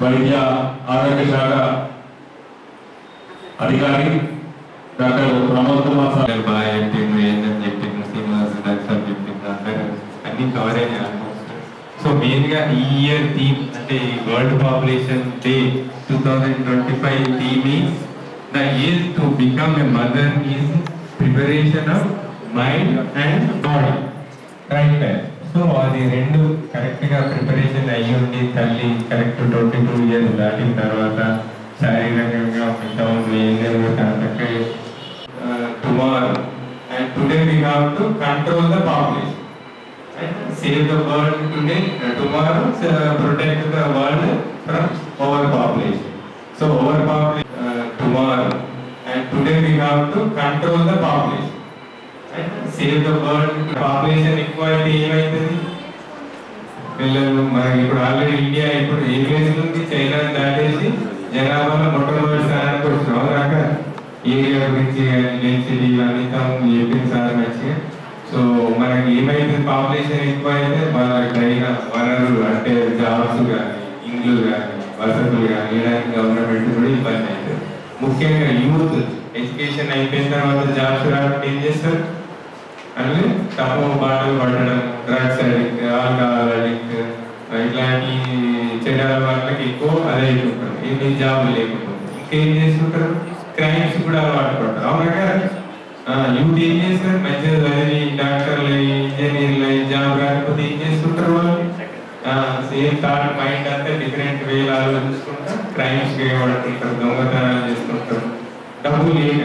వైద్య ఆరోగ్య శాఖ అధికారి డాక్టర్ ప్రమోద్ కుమార్ సార్ అందరు బాగా చెప్పిండ్రు ఏంటని చెప్పిండ్రు శ్రీనివాస్ డాక్టర్ సార్ చెప్పిండ్రు అందరూ అన్ని కవర్ అయినాయి ఆల్మోస్ట్ సో మెయిన్గా ఈ ఇయర్ థీమ్ అంటే ఈ world population day two thousand twenty five theme is the age to become a mother is preparation of mind and body right so అది రెండు కరెక్ట్గా ప్రిపరేషన్ అయ్యి ఉండి తల్లి కరెక్ట్ ట్వంటీ టూ ఇయర్స్ దాటిన తర్వాత శారీరకంగా world today tomorrow. Protect the world from over population so over population tomorrow and today we have to control the population save the world population ఎక్కువ అయితే ఏమైతుంది? పిల్లలు మనకి ఇప్పుడు ఆల్రెడీ ఇండియా ఇప్పుడు ఏ ప్లేస్ నుంచి చైనా దాటేసి జనాభాలో మొట్టమొదటి స్థానానికి వస్తున్నాం రాక ఏరియా గురించి డెన్సిటీ అనితం చెప్పింది సార్ మంచిగా. సో మనకి ఏమైతుంది? పాపులేషన్ ఎక్కువ అయితే వాళ్ళకి వనరులు అంటే జాబ్స్ కానీ ఇండ్లు కానీ వసతులు కానీ ఇవ్వడానికి గవర్నమెంట్ కూడా ఇబ్బంది అవుతుంది. ముఖ్యంగా యూత్ ఎడ్యుకేషన్ అయిపోయిన తర్వాత జాబ్స్ రాకుండా ఏం చేస్తారు? అంటే తప్పు బాటలు పడడం డ్రగ్స్ అడిక్ట్ ఆల్కహాల్ అడిక్ట్ ఇట్లాంటి చెడ్డ అలవాట్లకి ఎక్కువ అదే అయిపోతారు ఏమి జాబ్ లేకపోతే ఇంకేం చేస్తుంటారు? క్రైమ్స్ కూడా అలవాటు పడతారు అవునా కదా? యూత్ ఏం చేస్తారు? మంచిగా చదివి డాక్టర్లు ఇంజనీర్లు అయ్యి జాబ్ కాకపోతే ఏం చేస్తుంటారు వాళ్ళు? సేమ్ థాట్ మైండ్ అంతా డిఫరెంట్ వేలు ఆలోచిస్తుంటారు క్రైమ్స్ పడుతుంటారు దొంగతనాలు చేస్తుంటారు. డబ్బులు లేక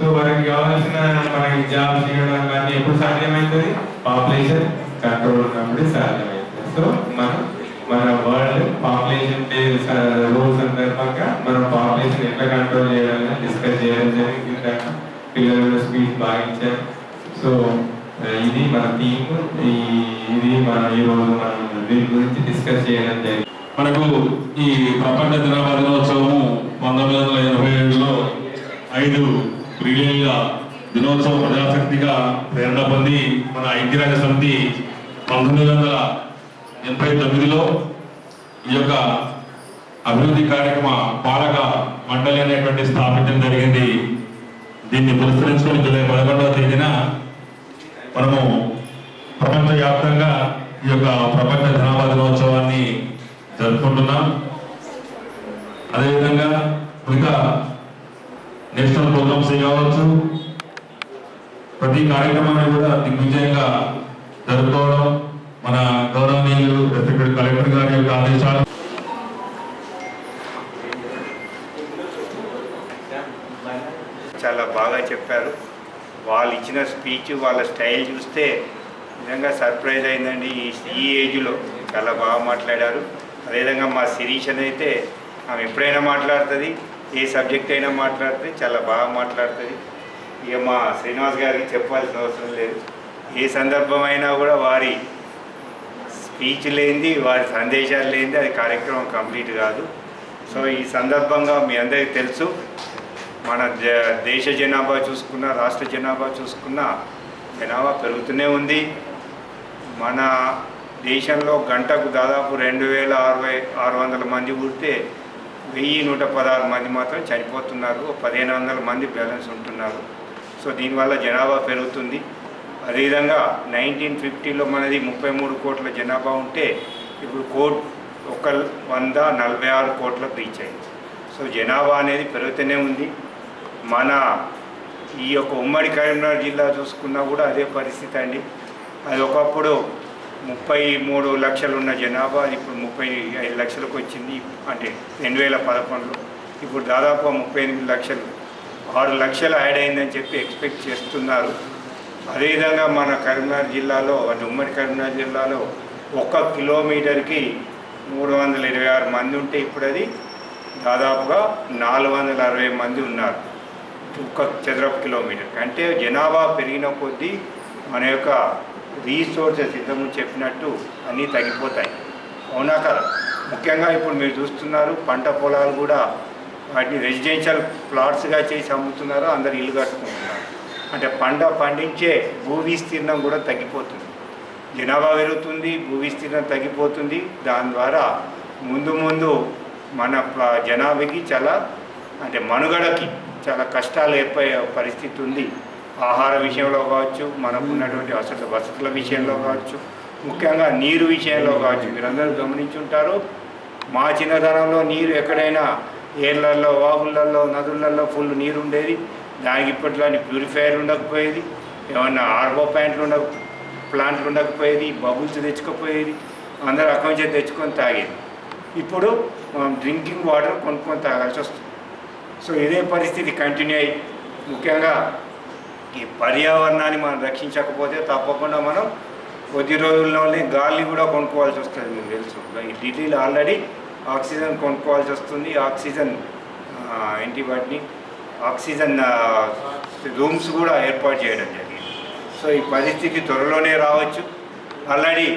సో మనకి కావాల్సిన మనకి జాబ్ చేయడం కానీ ఎప్పుడు సాధ్యమవుతుంది పాపులేషన్ కంట్రోల్ ఉన్నప్పుడు సాధ్యమవుతుంది సో మనం మన వరల్డ్ పాపులేషన్ డే రోజు సందర్భంగా మనం పాపులేషన్ ఎట్లా కంట్రోల్ చేయాలని డిస్కస్ చేయడం జరిగింది. పిల్లలు స్పీచ్ బాగా సో ఇది మన థీమ్ ఈ ఇది మన ఈ రోజు మనం దీని గురించి డిస్కస్ చేయడం జరిగింది. మనకు ఈ ప్రపంచ దినోత్సవము పంతొమ్మిది వందల ఎనభై ఏడులో ఐదు రిలేల దినోత్సవ ప్రజాశక్తిగా ప్రేరణ పొంది మన ఐక్యరాజ్య సమితి పంతొమ్మిది వందల ఎనభై తొమ్మిదిలో ఈ యొక్క అభివృద్ధి కార్యక్రమ పాలక మండలి అనేటువంటి స్థాపించడం జరిగింది. దీన్ని పురస్కరించుకొని జూలై పదకొండవ తేదీన మనము ప్రపంచవ్యాప్తంగా ఈ యొక్క ప్రపంచ జనాభా దినోత్సవాన్ని జరుపుకుంటున్నాం. అదేవిధంగా ఇంకా నేషనల్ ప్రోగ్రామ్స్ కావచ్చు? ప్రతి కార్యక్రమాన్ని కూడా దిగ్విజయంగా జరుపుకోవడం మన గౌరవనీయులు రెస్పెక్టెడ్ కలెక్టర్ గారి యొక్క ఆదేశాలు. చాలా బాగా చెప్పారు. వాళ్ళు ఇచ్చిన స్పీచ్ వాళ్ళ స్టైల్ చూస్తే నిజంగా సర్ప్రైజ్ అయిందండి. ఈ ఏజ్లో చాలా బాగా మాట్లాడారు. అదేవిధంగా మా శిరీష్ అయితే ఆమె ఎప్పుడైనా మాట్లాడుతుంది. ఏ సబ్జెక్ట్ అయినా మాట్లాడుతుంది చాలా బాగా మాట్లాడుతుంది. ఇక మా శ్రీనివాస్ గారికి చెప్పాల్సిన అవసరం లేదు. ఏ సందర్భమైనా కూడా వారి స్పీచ్ లేనిది వారి సందేశాలు లేనిది అది కార్యక్రమం కంప్లీట్ కాదు. సో ఈ సందర్భంగా మీ అందరికీ తెలుసు మన దేశ జనాభా చూసుకున్న రాష్ట్ర జనాభా చూసుకున్న జనాభా పెరుగుతూనే ఉంది. మన దేశంలో గంటకు దాదాపు రెండు వేల అరవై ఆరు వందల మంది పుడితే వెయ్యి నూట పదహారు మంది మాత్రం చనిపోతున్నారు. పదిహేను వందల మంది బ్యాలెన్స్ ఉంటున్నారు. సో దీనివల్ల జనాభా పెరుగుతుంది. అదేవిధంగా నైన్టీన్ ఫిఫ్టీలో మనది ముప్పై మూడు కోట్ల జనాభా ఉంటే ఇప్పుడు కోట్ ఒక వంద నలభై ఆరు కోట్లకు రీచ్ అయింది. సో జనాభా అనేది పెరుగుతూనే ఉంది. మన ఈ యొక్క ఉమ్మడి కరీంనగర్ జిల్లా చూసుకున్నా కూడా అదే పరిస్థితి అండి. అది ఒకప్పుడు ముప్పై మూడు లక్షలు ఉన్న జనాభా ఇప్పుడు ముప్పై ఐదు లక్షలకు వచ్చింది అంటే రెండు వేల పదకొండులో. ఇప్పుడు దాదాపు ముప్పై ఎనిమిది లక్షలు. ఆరు లక్షలు యాడ్ అయిందని చెప్పి ఎక్స్పెక్ట్ చేస్తున్నారు. అదేవిధంగా మన కరీంనగర్ జిల్లాలో అంటే ఉమ్మడి కరీంనగర్ జిల్లాలో ఒక్క కిలోమీటర్కి మూడు వందల ఇరవై ఆరు మంది ఉంటే ఇప్పుడు అది దాదాపుగా నాలుగు వందల అరవై మంది ఉన్నారు. ఒక్క చదరపు కిలోమీటర్. అంటే జనాభా పెరిగిన కొద్దీ మన యొక్క రీసోర్సెస్ ఇంతకు చెప్పినట్టు అన్నీ తగ్గిపోతాయి. అవునా కదా? ముఖ్యంగా ఇప్పుడు మీరు చూస్తున్నారు పంట పొలాలు కూడా వాటిని రెసిడెన్షియల్ ప్లాట్స్గా చేసి అమ్ముతున్నారు? అందరు ఇల్లు కట్టుకుంటున్నారు. అంటే పంట పండించే భూ విస్తీర్ణం కూడా తగ్గిపోతుంది. జనాభా పెరుగుతుంది భూ విస్తీర్ణం తగ్గిపోతుంది. దాని ద్వారా ముందు ముందు మన జనాభాకి చాలా అంటే మనుగడకి చాలా కష్టాలు ఏర్పడే పరిస్థితి ఉంది. ఆహార విషయంలో కావచ్చు మనకు ఉన్నటువంటి వసతుల వసతుల విషయంలో కావచ్చు ముఖ్యంగా నీరు విషయంలో కావచ్చు. మీరందరూ గమనించుంటారు మా చిన్నతనంలో నీరు ఎక్కడైనా ఏర్లల్లో వాగులల్లో నదులలో ఫుల్ నీరు ఉండేది దానికి ఇప్పట్లో ప్యూరిఫైయర్ ఉండకపోయేది ఏమన్నా ఆర్బో ప్యాంట్లు ఉండక ప్లాంట్లు ఉండకపోయేది బబుల్స్ తెచ్చుకోపోయేది అందరూ అక్కడి నుంచి తెచ్చుకొని తాగేది. ఇప్పుడు మనం డ్రింకింగ్ వాటర్ కొనుక్కొని తాగాల్సి వస్తుంది సో ఇదే పరిస్థితి కంటిన్యూ అయ్యి ముఖ్యంగా ఈ పర్యావరణాన్ని మనం రక్షించకపోతే తప్పకుండా మనం కొద్ది రోజుల్లోనే గాలి కూడా కొనుక్కోవాల్సి వస్తుంది మీకు తెలుసు. ఈ ఢిల్లీలో ఆల్రెడీ ఆక్సిజన్ కొనుక్కోవాల్సి వస్తుంది. ఆక్సిజన్ ఏంటి వాటిని? ఆక్సిజన్ రూమ్స్ కూడా ఏర్పాటు చేయడం జరిగింది. సో ఈ పరిస్థితి త్వరలోనే రావచ్చు. ఆల్రెడీ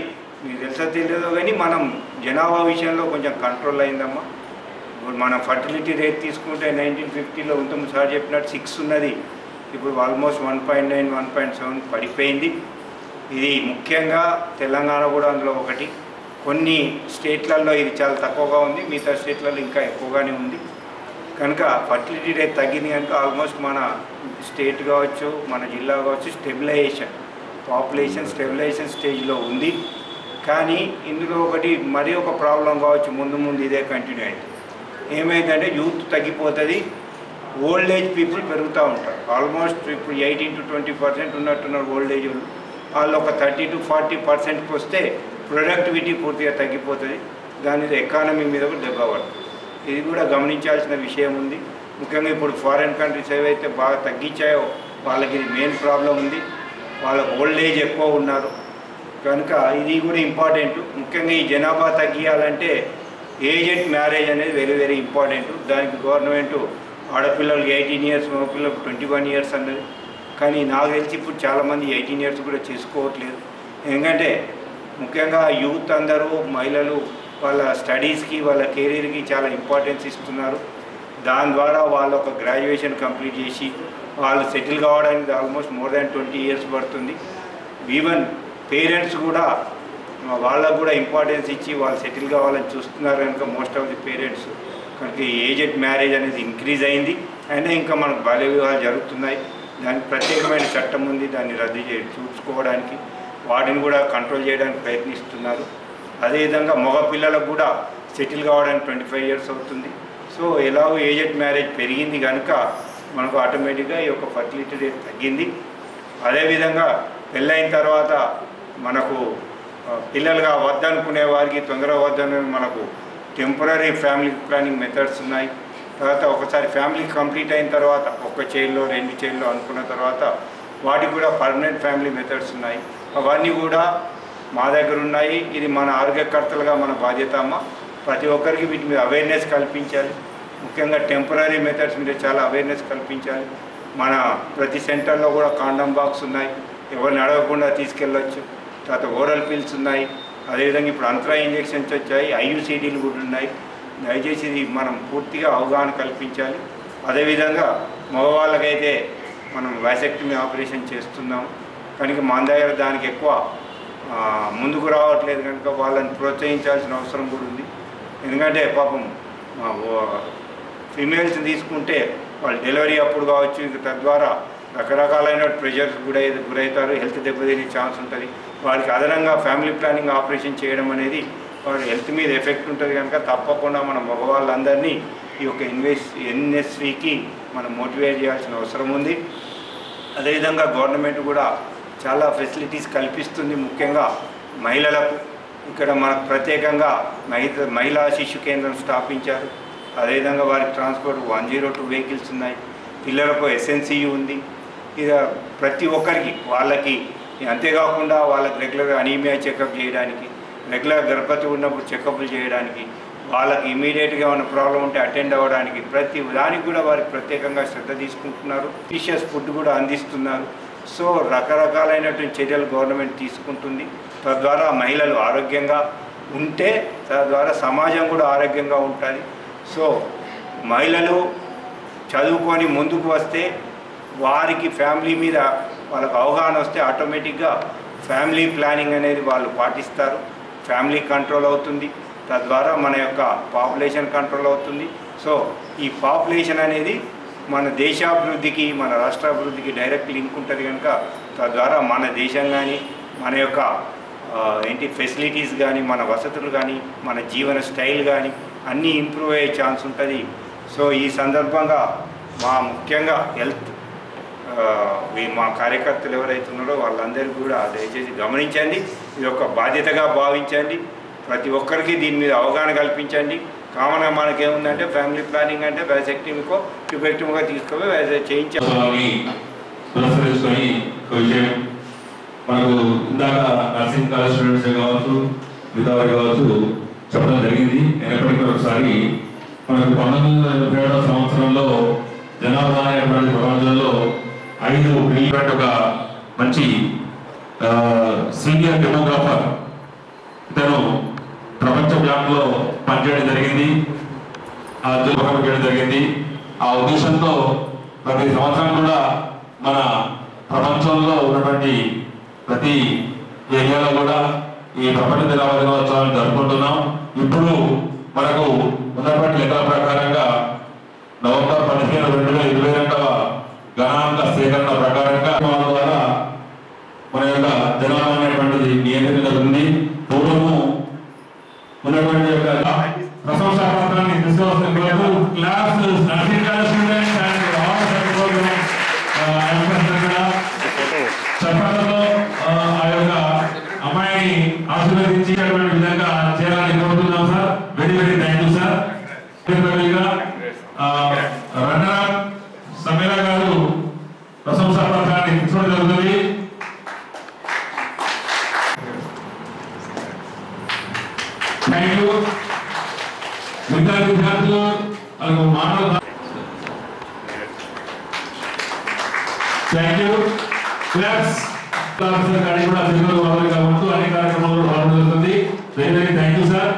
మీకు తెలుసో తెలియదో కానీ మనం జనాభా విషయంలో కొంచెం కంట్రోల్ అయిందమ్మా. ఇప్పుడు మనం ఫర్టిలిటీ రేట్ తీసుకుంటే నైన్టీన్ ఫిఫ్టీలో ఇంతకు సార్ చెప్పినట్టు సిక్స్ ఉన్నది. ఇప్పుడు almost one point nine one point seven పడిపోయింది. ఇది ముఖ్యంగా తెలంగాణ కూడా అందులో ఒకటి. కొన్ని స్టేట్లలో ఇది చాలా తక్కువగా ఉంది మిగతా స్టేట్లలో ఇంకా ఎక్కువగానే ఉంది. కనుక ఫర్టిలిటీ రేట్ తగ్గింది కనుక ఆల్మోస్ట్ మన స్టేట్ కావచ్చు మన జిల్లా కావచ్చు స్టెబిలైజేషన్ పాపులేషన్ స్టెబిలైజేషన్ స్టేజ్లో ఉంది. కానీ ఇందులో ఒకటి మరీ ఒక ప్రాబ్లం కావచ్చు ముందు ముందు ఇదే కంటిన్యూ అయింది. ఏమైందంటే యూత్ తగ్గిపోతుంది ఓల్డ్ ఏజ్ పీపుల్ పెరుగుతూ ఉంటారు. ఆల్మోస్ట్ ఇప్పుడు ఎయిటీన్ టు ట్వంటీ పర్సెంట్ ఉన్నట్టున్నారు ఓల్డ్ ఏజ్ వాళ్ళు. వాళ్ళు ఒక థర్టీ టు ఫార్టీ పర్సెంట్కి వస్తే ప్రొడక్టివిటీ పూర్తిగా తగ్గిపోతుంది. దాని మీద ఎకానమీ మీద కూడా దెబ్బ పడుతుంది. ఇది కూడా గమనించాల్సిన విషయం ఉంది. ముఖ్యంగా ఇప్పుడు ఫారిన్ కంట్రీస్ ఏవైతే బాగా తగ్గించాయో వాళ్ళకి ఇది మెయిన్ ప్రాబ్లం ఉంది. వాళ్ళ ఓల్డ్ ఏజ్ ఎక్కువ ఉన్నారు. కనుక ఇది కూడా ఇంపార్టెంట్ ముఖ్యంగా ఈ జనాభా తగ్గియాలంటే ఏజెంట్ మ్యారేజ్ అనేది వెరీ వెరీ ఇంపార్టెంట్ దానికి గవర్నమెంట్ ఆడపిల్లలకి ఎయిటీన్ ఇయర్స్ మగపిల్లలకు ట్వంటీ వన్ ఇయర్స్ అన్నది. కానీ నాకు తెలిసి ఇప్పుడు చాలామంది ఎయిటీన్ ఇయర్స్ కూడా చేసుకోవట్లేదు. ఎందుకంటే ముఖ్యంగా యూత్ అందరూ మహిళలు వాళ్ళ స్టడీస్కి వాళ్ళ కెరీర్కి చాలా ఇంపార్టెన్స్ ఇస్తున్నారు. దాని ద్వారా వాళ్ళు ఒక గ్రాడ్యుయేషన్ కంప్లీట్ చేసి వాళ్ళు సెటిల్ కావడానికి almost more than twenty years పడుతుంది. ఈవెన్ పేరెంట్స్ కూడా వాళ్ళకు కూడా ఇంపార్టెన్స్ ఇచ్చి వాళ్ళు సెటిల్ కావాలని చూస్తున్నారు కనుక మోస్ట్ ఆఫ్ ది పేరెంట్స్. మనకి ఏజెంట్ ఏజెడ్ మ్యారేజ్ అనేది ఇంక్రీజ్ అయింది. అయినా ఇంకా మనకు బాల్య వివాహాలు జరుగుతున్నాయి. దానికి ప్రత్యేకమైన చట్టం ఉంది. దాన్ని రద్దు చే చూసుకోవడానికి వాటిని కూడా కంట్రోల్ చేయడానికి ప్రయత్నిస్తున్నారు. అదేవిధంగా మగ పిల్లలకు కూడా సెటిల్ కావడానికి ట్వంటీ ఫైవ్ ఇయర్స్ అవుతుంది. సో ఎలాగో ఏజెడ్ మ్యారేజ్ పెరిగింది కనుక మనకు ఆటోమేటిక్గా ఈ యొక్క ఫర్టిలిటీ రేట్ తగ్గింది. అదేవిధంగా పెళ్ళైన తర్వాత మనకు పిల్లలుగా వద్దనుకునే వారికి తొందరగా వద్దనే మనకు టెంపరీ ఫ్యామిలీ ప్లానింగ్ మెథడ్స్ ఉన్నాయి. తర్వాత ఒకసారి ఫ్యామిలీ కంప్లీట్ అయిన తర్వాత ఒక చైన్లో రెండు చైన్లో అనుకున్న తర్వాత వాటికి కూడా పర్మనెంట్ ఫ్యామిలీ మెథడ్స్ ఉన్నాయి. అవన్నీ కూడా మా దగ్గర ఉన్నాయి. ఇది మన ఆరోగ్యకర్తలుగా మన బాధ్యత అమ్మ. ప్రతి ఒక్కరికి వీటి మీద అవేర్నెస్ కల్పించాలి. ముఖ్యంగా టెంపరీ మెథడ్స్ మీద చాలా అవేర్నెస్ కల్పించాలి. మన ప్రతి సెంటర్లో కూడా కాండమ్ బాక్స్ ఉన్నాయి. ఎవరిని అడగకుండా తీసుకెళ్ళొచ్చు. తర్వాత ఓరల్ పిల్స్ ఉన్నాయి. అదేవిధంగా ఇప్పుడు అంతరా ఇంజెక్షన్స్ వచ్చాయి ఐయుసిడీలు కూడా ఉన్నాయి. దయచేసి ఇది మనం పూర్తిగా అవగాహన కల్పించాలి. అదేవిధంగా మగవాళ్ళకైతే మనం వ్యాసెక్టమీ ఆపరేషన్ చేస్తున్నాం కనుక మన దగ్గర దానికి ఎక్కువ ముందుకు రావట్లేదు కనుక వాళ్ళని ప్రోత్సహించాల్సిన అవసరం కూడా ఉంది. ఎందుకంటే పాపం ఫిమేల్స్ తీసుకుంటే వాళ్ళు డెలివరీ అప్పుడు కావచ్చు ఇంకా తద్వారా రకరకాలైన ప్రెషర్స్ గురై గురవుతారు. హెల్త్ దెబ్బతినే ఛాన్స్ ఉంటుంది. వారికి అదనంగా ఫ్యామిలీ ప్లానింగ్ ఆపరేషన్ చేయడం అనేది వారి హెల్త్ మీద ఎఫెక్ట్ ఉంటుంది కనుక తప్పకుండా మన మగవాళ్ళందరినీ ఈ యొక్క ఇన్వెస్ ఎన్ఎస్వికి మనం మోటివేట్ చేయాల్సిన అవసరం ఉంది. అదేవిధంగా గవర్నమెంట్ కూడా చాలా ఫెసిలిటీస్ కల్పిస్తుంది ముఖ్యంగా మహిళలకు. ఇక్కడ మనకు ప్రత్యేకంగా మహిళ మహిళా శిశు కేంద్రం స్థాపించారు. అదేవిధంగా వారికి transport one zero two vehicles ఉన్నాయి. పిల్లలకు ఎస్ఎన్సీ ఉంది. ఇక ప్రతి ఒక్కరికి వాళ్ళకి అంతేకాకుండా వాళ్ళకి రెగ్యులర్గా అనీమియా చెకప్ చేయడానికి రెగ్యులర్ గర్భవతి ఉన్నప్పుడు చెకప్లు చేయడానికి వాళ్ళకి ఇమీడియట్గా ఏమైనా ప్రాబ్లం ఉంటే అటెండ్ అవ్వడానికి ప్రతి దానికి కూడా వారికి ప్రత్యేకంగా శ్రద్ధ తీసుకుంటున్నారు. ఫిషియస్ ఫుడ్ కూడా అందిస్తున్నారు. సో రకరకాలైనటువంటి చర్యలు గవర్నమెంట్ తీసుకుంటుంది. తద్వారా మహిళలు ఆరోగ్యంగా ఉంటే తద్వారా సమాజం కూడా ఆరోగ్యంగా ఉంటుంది. సో మహిళలు చదువుకొని ముందుకు వస్తే వారికి ఫ్యామిలీ మీద వాళ్ళకు అవగాహన వస్తే ఆటోమేటిక్గా ఫ్యామిలీ ప్లానింగ్ అనేది వాళ్ళు పాటిస్తారు. ఫ్యామిలీ కంట్రోల్ అవుతుంది. తద్వారా మన యొక్క పాపులేషన్ కంట్రోల్ అవుతుంది. సో ఈ పాపులేషన్ అనేది మన దేశాభివృద్ధికి మన రాష్ట్రాభివృద్ధికి డైరెక్ట్ లింక్ ఉంటుంది కనుక తద్వారా మన దేశం కానీ మన యొక్క ఏంటి ఫెసిలిటీస్ కానీ మన వసతులు కానీ మన జీవన స్టైల్ కానీ అన్నీ ఇంప్రూవ్ అయ్యే ఛాన్స్ ఉంటుంది. సో ఈ సందర్భంగా మా ముఖ్యంగా హెల్త్ మీ మా కార్యకర్తలు ఎవరైతే ఉన్నారో వాళ్ళందరికీ కూడా దయచేసి గమనించండి. ఇది ఒక బాధ్యతగా భావించండి. ప్రతి ఒక్కరికి దీని మీద అవగాహన కల్పించండి. కామన్గా మనకేముందంటే ఫ్యామిలీ ప్లానింగ్ అంటే వ్యాసెక్టివ్కో ట్యూబెక్టివ్గా తీసుకొని వ్యాస- చేయించాలి పురస్కరించుకొని ఒక విషయం మనకు ఇందాక నర్సింగ్ కాలేజ్ స్టూడెంట్స్ కావచ్చు మిగతా వారు కావచ్చు చెప్పడం జరిగింది. అయినప్పటికీ ఒకసారి మనకు పంతొమ్మిది వందల ఎనభై ఏడవ సంవత్సరంలో జనాభా అనేటువంటి ప్రపంచంలో ఐదు బిలియన్ ఒక మంచి సీనియర్ డెమోగ్రాఫర్. ఇతను ప్రపంచ బ్యాంకులో పనిచేయడం జరిగింది. ఆ ఉద్యోగం చేయడం జరిగింది. ఆ ఉద్దేశంతో ప్రతి సంవత్సరం కూడా మన ప్రపంచంలో ఉన్నటువంటి ప్రతి ఏరియాలో కూడా ఈ ప్రపంచ దినాల దినోత్సవాన్ని జరుపుకుంటున్నాం. ఇప్పుడు మనకు ఉన్నటువంటి లెక్కల ప్రకారంగా నవంబర్ పదిహేను రెండు వేల ఇరవై రెండవ గణాంక సేకరణ ప్రకారంగా వాళ్ళ ద్వారా మన యొక్క జనాభా అనేటువంటిది నియంత్రణ జరుగుతుంది పూర్వము ఉన్నటువంటి యొక్క ప్రశంసా పత్రాన్ని తీసుకువస్తున్న కొరకు class nursing college students and all చట్టాలలో ఆ యొక్క అమ్మాయిని ఆశీర్వదించేటువంటి విధంగా చేయాలని కోరుతున్నాం sir very very thank you sir runner Sameera garu ప్రశంసా పత్రాన్ని తీసుకోవడం జరుగుతుంది థ్యాంక్ యూ విద్యార్థి విద్యార్థులు మానవ థ్యాంక్ యూ క్లాస్ ఆఫీసర్ గారికి కూడా తెలుగులో వారుగా ఉంటూ అన్ని కార్యక్రమాల్లో పాల్గొంటుంది very very thank you sir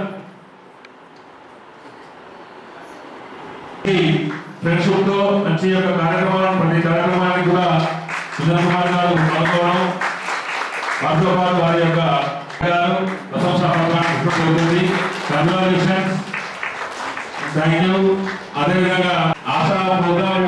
friendship మంచి యొక్క కార్యక్రమాలను ప్రతి కార్యక్రమానికి కూడా కుమార్ గారు పాల్గొనడం వారితో పాటు వారి యొక్క ప్రశంసా తీసుకోవడం జరుగుతుంది అదేవిధంగా ఆశా ప్రోగ్రామ్